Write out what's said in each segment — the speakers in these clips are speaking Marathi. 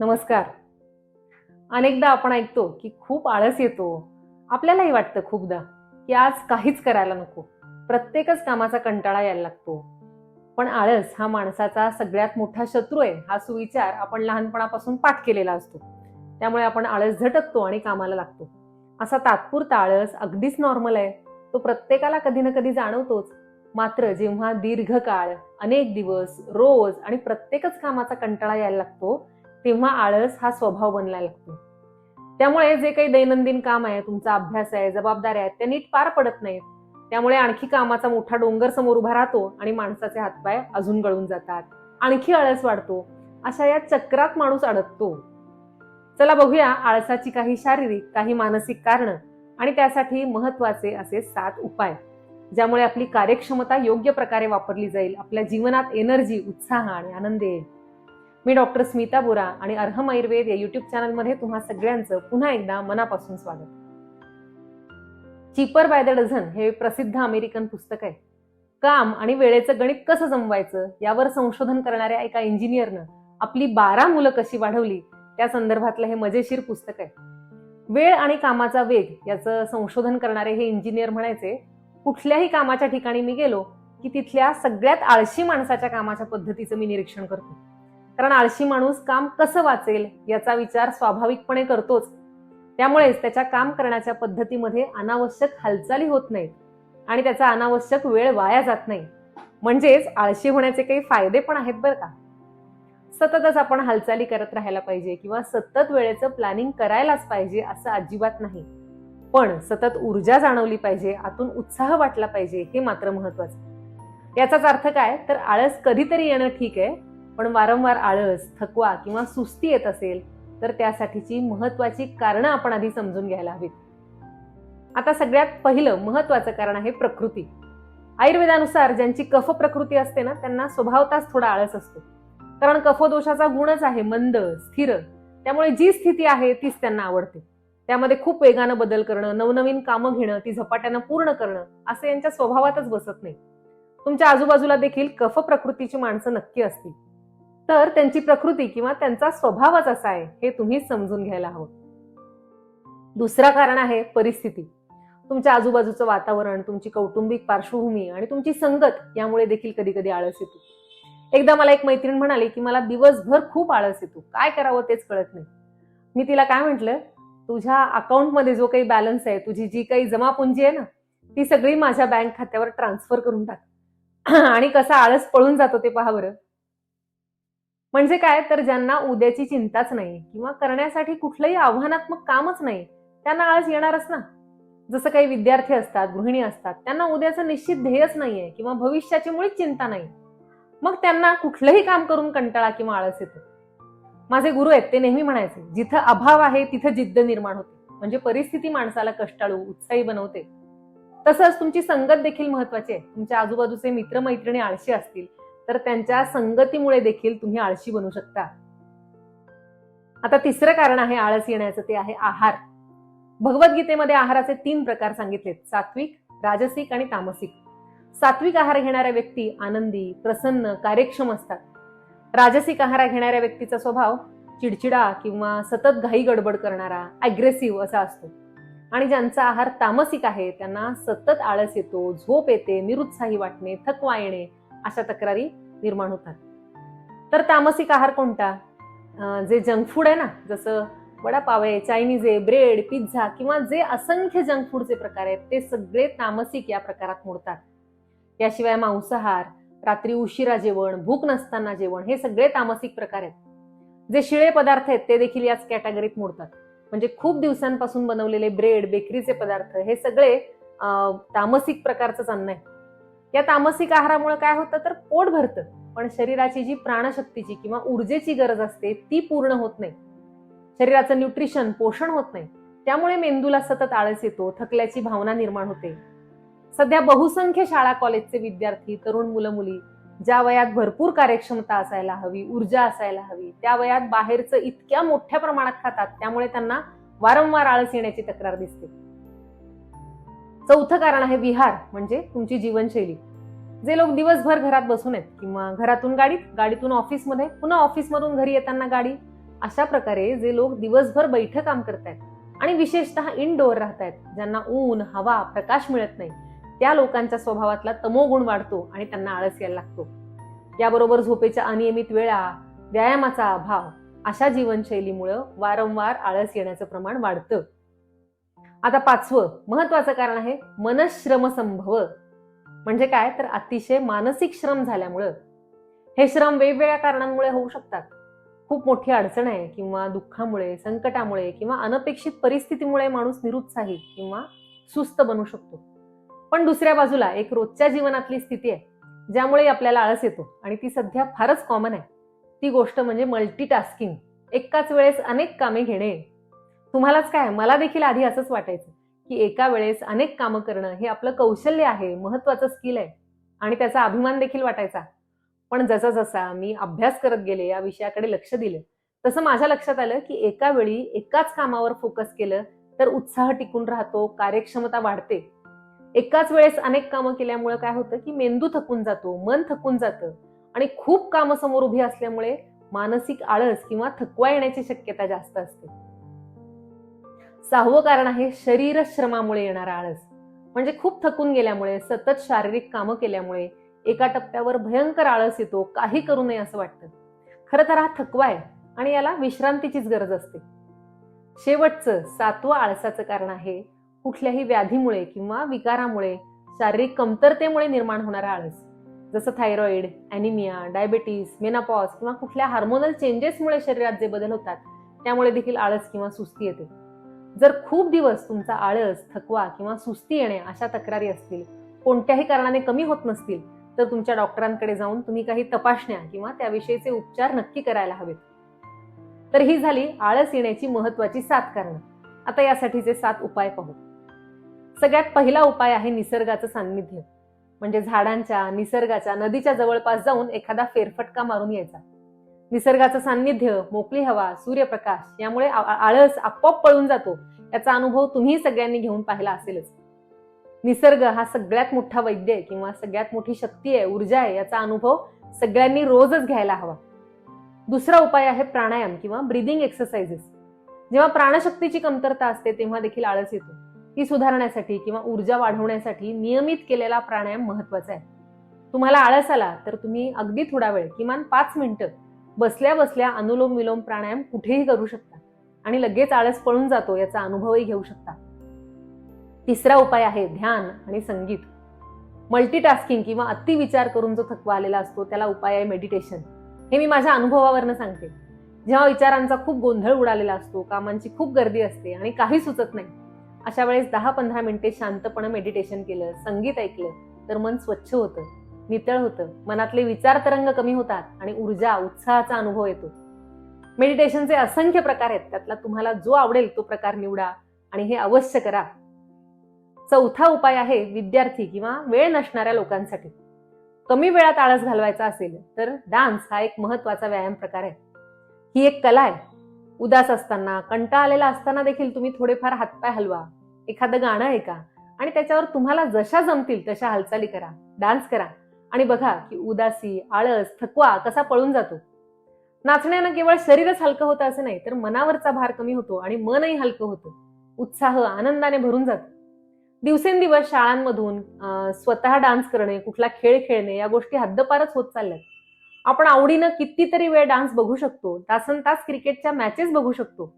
नमस्कार. अनेकदा आपण ऐकतो की खूप आळस येतो. आपल्यालाही वाटतं खूपदा की आज काहीच करायला नको. प्रत्येकच कामाचा कंटाळा यायला लागतो. पण आळस हा माणसाचा सगळ्यात मोठा शत्रू आहे हा सुविचार आपण लहानपणापासून पाठ केलेला असतो. त्यामुळे आपण आळस झटकतो आणि कामाला लागतो. असा तात्पुरता आळस अगदीच नॉर्मल आहे. तो प्रत्येकाला कधी ना कधी जाणवतोच. मात्र जेव्हा दीर्घकाळ अनेक दिवस रोज आणि प्रत्येकच कामाचा कंटाळा यायला लागतो तेव्हा आळस हा स्वभाव बनला लागतो. त्यामुळे जे काही दैनंदिन काम आहे तुमचा अभ्यास आहे जबाबदाऱ्या आहेत त्या नीट पार पडत नाहीत. त्यामुळे आणखी कामाचा मोठा डोंगर समोर उभा राहतो आणि माणसाचे हातपाय अजून गळून जातात. आणखी आळस वाढतो. अशा या चक्रात माणूस अडकतो. चला बघूया आळसाची काही शारीरिक काही मानसिक कारण आणि त्यासाठी महत्त्वाचे असे सात उपाय ज्यामुळे आपली कार्यक्षमता योग्य प्रकारे वापरली जाईल. आपल्या जीवनात एनर्जी उत्साह आणि आनंद येईल. मी डॉक्टर स्मिता बोरा आणि अर्हम आयुर्वेद या युट्यूब चॅनलमध्ये तुम्हा सगळ्यांचं पुन्हा एकदा मनापासून स्वागत. चीपर बाय द डझन हे प्रसिद्ध अमेरिकन पुस्तक आहे. काम आणि वेळेचं गणित कसं जमवायचं यावर संशोधन करणाऱ्या एका इंजिनियरनं आपली बारा मुलं कशी वाढवली त्या संदर्भातलं हे मजेशीर पुस्तक आहे. वेळ आणि कामाचा वेग याचं संशोधन करणारे हे इंजिनियर म्हणायचे कुठल्याही कामाच्या ठिकाणी मी गेलो की तिथल्या सगळ्यात आळशी माणसाच्या कामाच्या पद्धतीचं मी निरीक्षण करतो. कारण आळशी माणूस काम कसं वाचेल याचा विचार स्वाभाविकपणे करतोच. त्यामुळेच त्याच्या काम करण्याच्या पद्धतीमध्ये अनावश्यक हालचाली होत नाहीत आणि त्याचा अनावश्यक वेळ वाया जात नाही. म्हणजेच आळशी होण्याचे काही फायदे पण आहेत बरं का? सततच आपण हालचाली करत राहायला पाहिजे किंवा सतत वेळेचं प्लॅनिंग करायलाच पाहिजे असं अजिबात नाही. पण सतत ऊर्जा जाणवली पाहिजे आतून उत्साह वाटला पाहिजे हे मात्र महत्वाचं याचाच अर्थ काय? तर आळस कधीतरी येणं ठीक आहे पण वारंवार आळस थकवा किंवा सुस्ती येत असेल तर त्यासाठीची महत्वाची कारणं आपण आधी समजून घ्यायला हवीत. आता सगळ्यात पहिलं महत्वाचं कारण आहे प्रकृती. आयुर्वेदानुसार ज्यांची कफ प्रकृती असते ना त्यांना स्वभावताच थोडा आळस असतो. कारण कफदोषाचा गुणच आहे मंद स्थिर. त्यामुळे जी स्थिती आहे तीच त्यांना आवडते. त्यामध्ये खूप वेगानं बदल करणं नवनवीन कामं घेणं ती झपाट्यानं पूर्ण करणं असं यांच्या स्वभावातच बसत नाही. तुमच्या आजूबाजूला देखील कफ प्रकृतीची माणसं नक्की असतील. तर त्यांची प्रकृती किंवा त्यांचा स्वभावच असा आहे हे तुम्ही समजून घ्यायला हवं. दुसरा कारण आहे परिस्थिती. तुमच्या आजूबाजूचं वातावरण तुमची कौटुंबिक पार्श्वभूमी आणि तुमची संगत यामुळे देखील कधी कधी आळस येतो. एकदा मला एक मैत्रीण म्हणाली की मला दिवसभर खूप आळस येतो. काय करावं तेच कळत नाही. मी तिला काय म्हटलं तुझ्या अकाउंटमध्ये जो काही बॅलन्स आहे तुझी जी काही जमापुंजी आहे ना ती सगळी माझ्या बँक खात्यावर ट्रान्सफर करून टाक. आणि कसा आळस पळून जातो ते पहा बरं. म्हणजे काय? तर ज्यांना उद्याची चिंताच नाही किंवा करण्यासाठी कुठलंही आव्हानात्मक कामच नाही त्यांना आळस येणारच ना. जसं काही विद्यार्थी असतात गृहिणी असतात त्यांना उद्याचं निश्चित ध्येयच नाहीये किंवा भविष्याची मुळीच चिंता नाही. मग त्यांना कुठलंही काम करून कंटाळा किंवा आळस येतो. माझे गुरु आहेत ते नेहमी म्हणायचे जिथं अभाव आहे तिथं जिद्द निर्माण होते. म्हणजे परिस्थिती माणसाला कष्टाळू उत्साही बनवते. तसंच तुमची संगत देखील महत्वाची आहे. तुमच्या आजूबाजूचे मित्रमैत्रिणी आळशी असतील तर त्यांच्या संगतीमुळे देखील तुम्ही आळशी बनू शकता. आता तिसरं कारण आहे आळस येण्याचं ते आहे आहार. भगवद्गीतेमध्ये आहाराचे तीन प्रकार सांगितलेत सात्विक राजसिक आणि तामसिक. सात्विक आहार घेणाऱ्या व्यक्ती आनंदी प्रसन्न कार्यक्षम असतात. राजसिक आहार घेणाऱ्या व्यक्तीचा स्वभाव चिडचिडा किंवा सतत घाई गडबड करणारा अग्रेसिव्ह असा असतो. आणि ज्यांचा आहार तामसिक आहे त्यांना सतत आळस येतो झोप येते निरुत्साही वाटणे थकवा येणे अशा तक्रारी निर्माण होतात. तर तामसिक आहार कोणता? जे जंक फूड आहे ना जसं वडापाव आहे चायनीज आहे ब्रेड पिझ्झा किंवा जे असंख्य जंक फूडचे प्रकार आहेत ते सगळे तामसिक या प्रकारात मोडतात. याशिवाय मांसाहार रात्री उशिरा जेवण भूक नसताना जेवण हे सगळे तामसिक प्रकार आहेत. जे शिळे पदार्थ आहेत ते देखील याच कॅटेगरीत मोडतात. म्हणजे खूप दिवसांपासून बनवलेले ब्रेड बेकरीचे पदार्थ हे सगळे तामसिक प्रकारचंच अन्न आहे. या तामसिक आहारामुळे काय होतं तर पोट भरतं. पण शरीराची जी प्राणशक्तीची किंवा ऊर्जेची गरज असते ती पूर्ण होत नाही. शरीराचं न्यूट्रिशन पोषण होत नाही. त्यामुळे मेंदूला सतत आळस येतो थकल्याची भावना निर्माण होते. सध्या बहुसंख्य शाळा कॉलेजचे विद्यार्थी तरुण मुलं मुली ज्या वयात भरपूर कार्यक्षमता असायला हवी ऊर्जा असायला हवी त्या वयात बाहेरचं इतक्या मोठ्या प्रमाणात खातात त्यामुळे त्यांना वारंवार आळस येण्याची तक्रार दिसते. चौथं कारण आहे विहार म्हणजे तुमची जीवनशैली. जे लोक दिवसभर घरात बसून आहेत किंवा घरातून गाडीत गाडीतून ऑफिसमध्ये पुन्हा ऑफिसमधून घरी येताना गाडी अशा प्रकारे जे लोक दिवसभर बैठक काम करतायत आणि विशेषतः इनडोअर राहतायत ज्यांना ऊन हवा प्रकाश मिळत नाही त्या लोकांच्या स्वभावातला तमोगुण वाढतो आणि त्यांना आळस यायला लागतो. याबरोबर झोपेच्या अनियमित वेळा व्यायामाचा अभाव अशा जीवनशैलीमुळं वारंवार आळस येण्याचं प्रमाण वाढतं. आता पाचवं महत्वाचं कारण आहे मनश्रम संभव म्हणजे काय? तर अतिशय मानसिक श्रम झाल्यामुळं. हे श्रम वेगवेगळ्या कारणांमुळे होऊ शकतात. खूप मोठी अडचण आहे किंवा दुःखामुळे संकटामुळे किंवा अनपेक्षित परिस्थितीमुळे माणूस निरुत्साहित किंवा सुस्त बनू शकतो. पण दुसऱ्या बाजूला एक रोजच्या जीवनातली स्थिती आहे ज्यामुळे आपल्याला आळस येतो आणि ती सध्या फारच कॉमन आहे. ती गोष्ट म्हणजे मल्टीटास्किंग एकाच वेळेस अनेक कामे घेणे तुम्हालाच काय मला देखील आधी असंच वाटायचं की एका वेळेस अनेक कामं करणं हे आपलं कौशल्य आहे महत्वाचं स्किल आहे आणि त्याचा अभिमान देखील वाटायचा. पण जसा जसा मी अभ्यास करत गेले या विषयाकडे लक्ष दिलं तसं माझ्या लक्षात आलं की एका वेळी एकाच कामावर फोकस केलं तर उत्साह टिकून राहतो कार्यक्षमता वाढते. एकाच वेळेस अनेक कामं केल्यामुळे काय होतं की मेंदू थकून जातो मन थकून जातं आणि खूप कामं समोर उभी असल्यामुळे मानसिक आळस किंवा थकवा येण्याची शक्यता जास्त असते. सहावं कारण आहे शरीर श्रमामुळे येणारा आळस. म्हणजे खूप थकून गेल्यामुळे सतत शारीरिक कामं केल्यामुळे एका टप्प्यावर भयंकर आळस येतो काही करू नये असं वाटतं. खरं तर हा थकवा आहे आणि याला विश्रांतीचीच गरज असते. शेवटचं सातवं आळसाचं कारण आहे कुठल्याही व्याधीमुळे किंवा विकारामुळे शारीरिक कमतरतेमुळे निर्माण होणारा आळस. जसं थायरॉइड अॅनिमिया डायबेटीस मेनापॉज किंवा कुठल्या हार्मोनल चेंजेसमुळे शरीरात जे बदल होतात त्यामुळे देखील आळस किंवा सुस्ती येते. जर खूप दिवस तुमचा आळस थकवा किंवा सुस्ती येणे अशा तक्रारी असतील कोणत्याही कारणाने कमी होत नसतील तर तुमच्या डॉक्टरांकडे जाऊन तुम्ही काही तपासण्या किंवा त्याविषयीचे उपचार नक्की करायला हवेत. तर ही झाली आळस येण्याची महत्वाची सात कारणं. आता यासाठीचे सात उपाय पाहू. सगळ्यात पहिला उपाय आहे निसर्गाचं सान्निध्य. म्हणजे झाडांच्या निसर्गाच्या नदीच्या जवळपास जाऊन एखादा फेरफटका मारून यायचा. निसर्गाचं सान्निध्य मोकळी हवा सूर्यप्रकाश यामुळे आळस आपोआप पळून जातो. याचा अनुभव तुम्ही सगळ्यांनी घेऊन पाहिला असेलच. निसर्ग हा सगळ्यात मोठा वैद्य आहे किंवा सगळ्यात मोठी शक्ती आहे ऊर्जा आहे याचा अनुभव सगळ्यांनी रोजच घ्यायला हवा. दुसरा उपाय आहे प्राणायाम किंवा ब्रिदिंग एक्सरसाइजेस जेव्हा प्राणशक्तीची कमतरता असते तेव्हा देखील आळस येतो. ती सुधारण्यासाठी किंवा ऊर्जा वाढवण्यासाठी नियमित केलेला प्राणायाम महत्त्वाचा आहे. तुम्हाला आळस आला तर तुम्ही अगदी थोडा वेळ किमान पाच मिनिटं बसल्या बसल्या अनुलोम विलोम प्राणायाम कुठेही करू शकता. आणि लगेच आळस पळून जातो याचा अनुभवही घेऊ शकता. तिसरा उपाय आहे ध्यान आणि संगीत. मल्टीटास्किंग किंवा अति विचार करून जो थकवा आलेला असतो त्याला उपाय आहे मेडिटेशन हे मी माझ्या अनुभवावरनं सांगते. जेव्हा विचारांचा खूप गोंधळ उडालेला असतो कामांची खूप गर्दी असते आणि काही सुचत नाही अशा वेळेस दहा पंधरा मिनिटे शांतपणे मेडिटेशन केलं संगीत ऐकलं तर मन स्वच्छ होतं. नितळ होतं. मनातले विचार तरंग कमी होतात आणि ऊर्जा उत्साहाचा अनुभव येतो. मेडिटेशनचे असंख्य प्रकार आहेत. त्यातला तुम्हाला जो आवडेल तो प्रकार निवडा आणि हे अवश्य करा. चौथा उपाय आहे विद्यार्थी किंवा वेळ नसणाऱ्या लोकांसाठी. कमी वेळात आळस घालवायचा असेल तर डान्स हा एक महत्त्वाचा व्यायाम प्रकार आहे. ही एक कला आहे. उदास असताना कंटाळा आलेला असताना देखील तुम्ही थोडेफार हातपाय हलवा. एखादं गाणं ऐका आणि त्याच्यावर तुम्हाला जशा जमतील तशा हालचाली करा. डान्स करा. आणि बघा की उदासी आळस थकवा कसा पळून जातो. नाचण्यानं केवळ शरीरच हलकं होतं असं नाही तर मनावरचा भार कमी होतो आणि मनही हलकं होतं. उत्साह आनंदाने भरून जातो. दिवसेंदिवस शाळांमधून स्वतः डान्स करणे कुठला खेळ खेळणे या गोष्टी हद्दपारच होत चालल्यात. आपण आवडीनं कितीतरी वेळ डान्स बघू शकतो तासन तास क्रिकेटच्या मॅचेस बघू शकतो.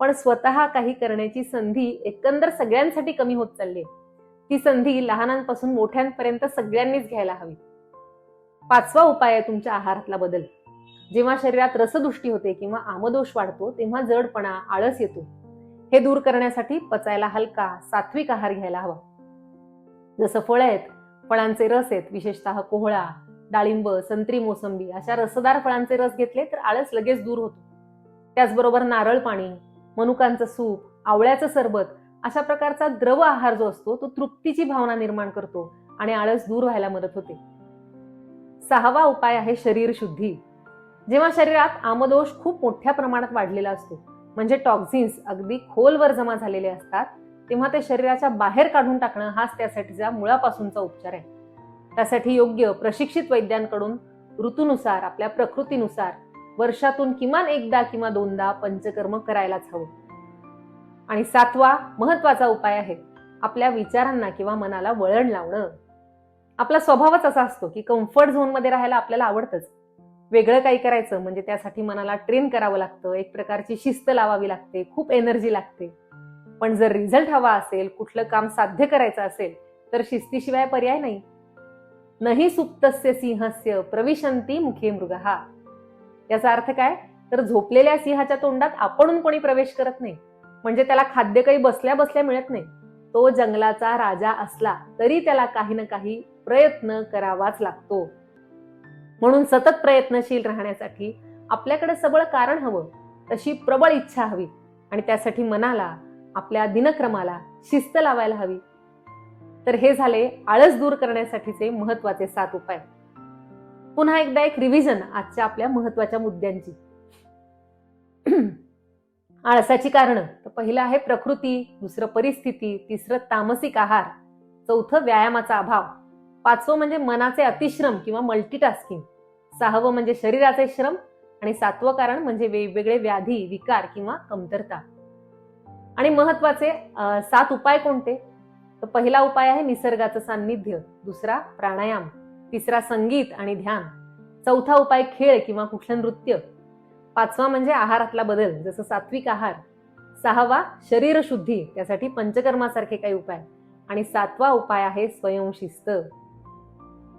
पण स्वतः काही करण्याची संधी एकंदर सगळ्यांसाठी कमी होत चालली आहे. ही संधी लहानांपासून मोठ्यांपर्यंत सगळ्यांनीच घ्यायला हवी. पाचवा उपाय आहे तुमच्या आहारातला बदल. जेव्हा शरीरात रसदृष्टी होते किंवा आमदोष वाढतो तेव्हा जडपणा आळस येतो. हे दूर करण्यासाठी पचायला हलका सात्विक आहार घ्यायला हवा. जसं फळ आहेत फळांचे रस आहेत विशेषतः कोहळा डाळिंब संत्री मोसंबी अशा रसदार फळांचे रस घेतले तर आळस लगेच दूर होतो. त्याचबरोबर नारळ पाणी मनुकांचं सूप आवळ्याचं सरबत अशा प्रकारचा द्रव आहार जो असतो तो तृप्तीची भावना निर्माण करतो आणि आळस दूर व्हायला मदत होते. सहावा उपाय आहे शरीर शुद्धी. जेव्हा शरीरात आमदोष खूप मोठ्या प्रमाणात वाढलेला असतो म्हणजे टॉक्झिन्स अगदी खोलवर जमा झालेले असतात तेव्हा ते शरीराच्या बाहेर काढून टाकणं हाच त्यासाठीचा मुळापासूनचा उपचार आहे. त्यासाठी योग्य प्रशिक्षित वैद्यांकडून ऋतूनुसार आपल्या प्रकृतीनुसार वर्षातून किमान एकदा किंवा दोनदा पंचकर्म करायलाच हवं. आणि सातवा महत्त्वाचा उपाय आहे आपल्या विचारांना किंवा मनाला वळण लावणं. आपला स्वभावच असा असतो की कम्फर्ट झोनमध्ये राहायला आपल्याला आवडतंच. वेगळं काही करायचं म्हणजे त्यासाठी मनाला ट्रेन करावं लागतं एक प्रकारची शिस्त लावावी लागते खूप एनर्जी लागते. पण जर रिझल्ट हवा असेल कुठलं काम साध्य करायचं असेल तर शिस्तीशिवाय पर्याय नाही. नाही सुप्तस्य सिंहस्य प्रविशंती मुखे मृगहा याचा अर्थ काय? तर झोपलेल्या सिंहाच्या तोंडात आपण कोणी प्रवेश करत नाही. म्हणजे त्याला खाद्य काही बसल्या बसल्या मिळत नाही. तो जंगलाचा राजा असला तरी त्याला काही ना काही प्रयत्न करावाच लागतो. म्हणून सतत प्रयत्नशील राहण्यासाठी आपल्याकडे सबळ कारण हवं तशी प्रबळ इच्छा हवी आणि त्यासाठी मनाला आपल्या दिनक्रमाला शिस्त लावायला हवी. तर हे झाले आळस दूर करण्यासाठीचे महत्त्वाचे सात उपाय. पुन्हा एकदा एक रिव्हिजन आजच्या आपल्या महत्त्वाच्या मुद्द्यांची. आळसाची कारण. तर पहिलं आहे प्रकृती दुसरं परिस्थिती तिसरं तामसिक आहार चौथं व्यायामाचा अभाव पाचवं म्हणजे मनाचे अतिश्रम किंवा मल्टीटास्किंग सहावं म्हणजे शरीराचे श्रम आणि सातवं कारण म्हणजे वेगवेगळे व्याधी विकार किंवा कमतरता. आणि महत्त्वाचे सात उपाय कोणते? तर पहिला उपाय आहे निसर्गाचं सान्निध्य दुसरा प्राणायाम तिसरा संगीत आणि ध्यान चौथा उपाय खेळ किंवा कुठलं नृत्य पाचवा म्हणजे आहारातला बदल जसं सात्विक आहार. सहावा शरीर शुद्धी त्यासाठी पंचकर्मासारखे काही उपाय. आणि सातवा उपाय आहे स्वयंशिस्त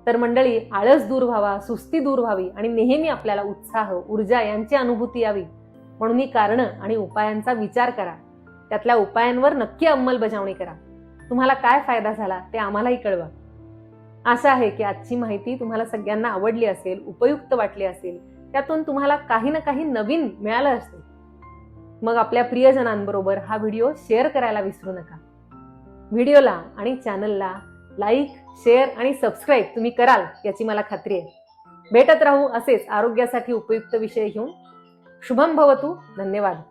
तर मंडळी आळस दूर व्हावा सुस्ती दूर व्हावी आणि नेहमी आपल्याला उत्साह ऊर्जा यांची अनुभूती यावी. म्हणून ही कारणं आणि उपायांचा विचार करा. त्यातल्या उपायांवर नक्की अंमलबजावणी करा. तुम्हाला काय फायदा झाला ते आम्हालाही कळवा. आशा आहे की आजची माहिती तुम्हाला सगळ्यांना आवडली असेल उपयुक्त वाटली असेल. त्यातून तुम्हाला काही ना काही नवीन मिळालं असेल मग आपल्या प्रियजनांबरोबर हा व्हिडिओ शेअर करायला विसरू नका. व्हिडिओला आणि चॅनलला लाईक शेअर आणि सबस्क्राईब तुम्ही कराल याची मला खात्री आहे. भेटत राहू असेच आरोग्यासाठी उपयुक्त विषय घेऊन. शुभम भवतू. धन्यवाद.